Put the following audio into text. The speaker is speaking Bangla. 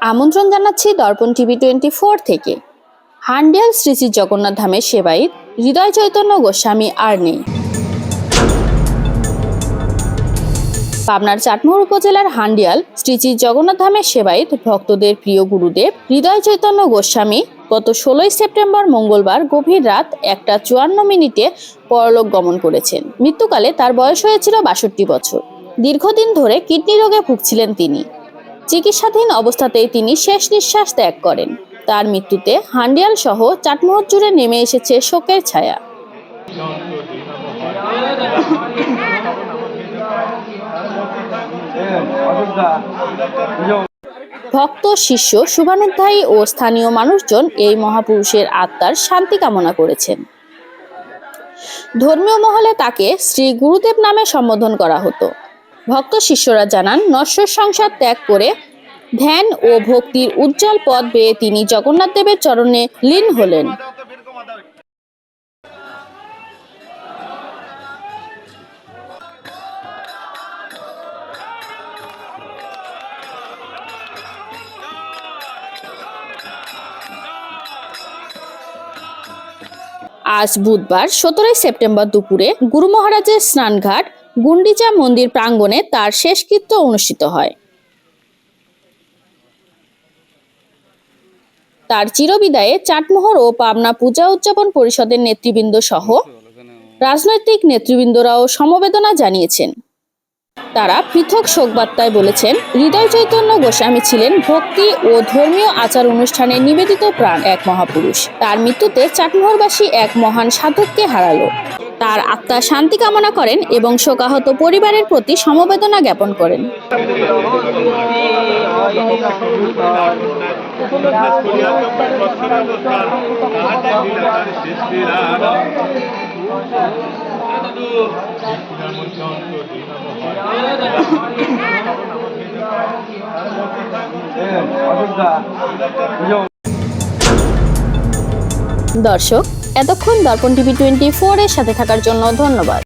আমন্ত্রণ জানাচ্ছি দর্পণ টিভি টোয়েন্টি ফোর থেকে। হান্ডিয়াল শ্রী শ্রী জগন্নাথ ধামের সেবায়িত হৃদয় চৈতন্য গোস্বামী আর নেই। পাবনার চাটমোহর উপজেলার হান্ডিয়াল শ্রী শ্রী জগন্নাথ ধামের সেবায়িত ভক্তদের প্রিয় গুরুদেব হৃদয় চৈতন্য গোস্বামী গত ষোলোই সেপ্টেম্বর মঙ্গলবার গভীর রাত একটা চুয়ান্ন মিনিটে পরলোক গমন করেছেন। মৃত্যুকালে তার বয়স হয়েছিল বাষট্টি বছর। দীর্ঘদিন ধরে কিডনি রোগে ভুগছিলেন তিনি। চিকিৎসাধীন অবস্থাতেই তিনি শেষ নিঃশ্বাস ত্যাগ করেন। তার মৃত্যুতে হান্ডিয়াল সহ চাটমোহর জুড়ে নেমে এসেছে শোকের ছায়া। ভক্ত, শিষ্য, শুভানুধ্যায়ী ও স্থানীয় মানুষজন এই মহাপুরুষের আত্মার শান্তি কামনা করেছেন। ধর্মীয় মহলে তাকে শ্রী গুরুদেব নামে সম্বোধন করা হতো। ভক্ত শিষ্যরা জানান, নশ্বর সংসার ত্যাগ করে ধ্যান ও ভক্তির উজ্জ্বল পথ বেয়ে তিনি জগন্নাথ দেবের চরণে লীন হলেন। আজ বুধবার সতেরোই সেপ্টেম্বর দুপুরে গুরু মহারাজের স্নানঘাট গুন্ডিচা মন্দির প্রাঙ্গণে তার শেষকৃত্য অনুষ্ঠিত হয়। তার চিরবিদায়ে চাটমোহর ও পাবনা পূজা উদযাপন পরিষদের নেতৃবৃন্দ সহ রাজনৈতিক নেতৃবৃন্দরাও সমবেদনা জানিয়েছেন। তারা পৃথক শোকবার্তায় বলেছেন, হৃদয় চৈতন্য গোস্বামী ছিলেন ভক্তি ও ধর্মীয় আচার অনুষ্ঠানে নিবেদিত প্রাণ এক মহাপুরুষ। তার মৃত্যুতে চাটমোহরবাসী এক মহান সাধককে হারালো। তার আত্মার শান্তি কামনা করেন এবং শোকাহত পরিবারের প্রতি সমবেদনা জ্ঞাপন করেন। দর্শক এতক্ষণ দর্পণ টিভি টোয়েন্টি ফোর এর সাথে থাকার জন্য ধন্যবাদ।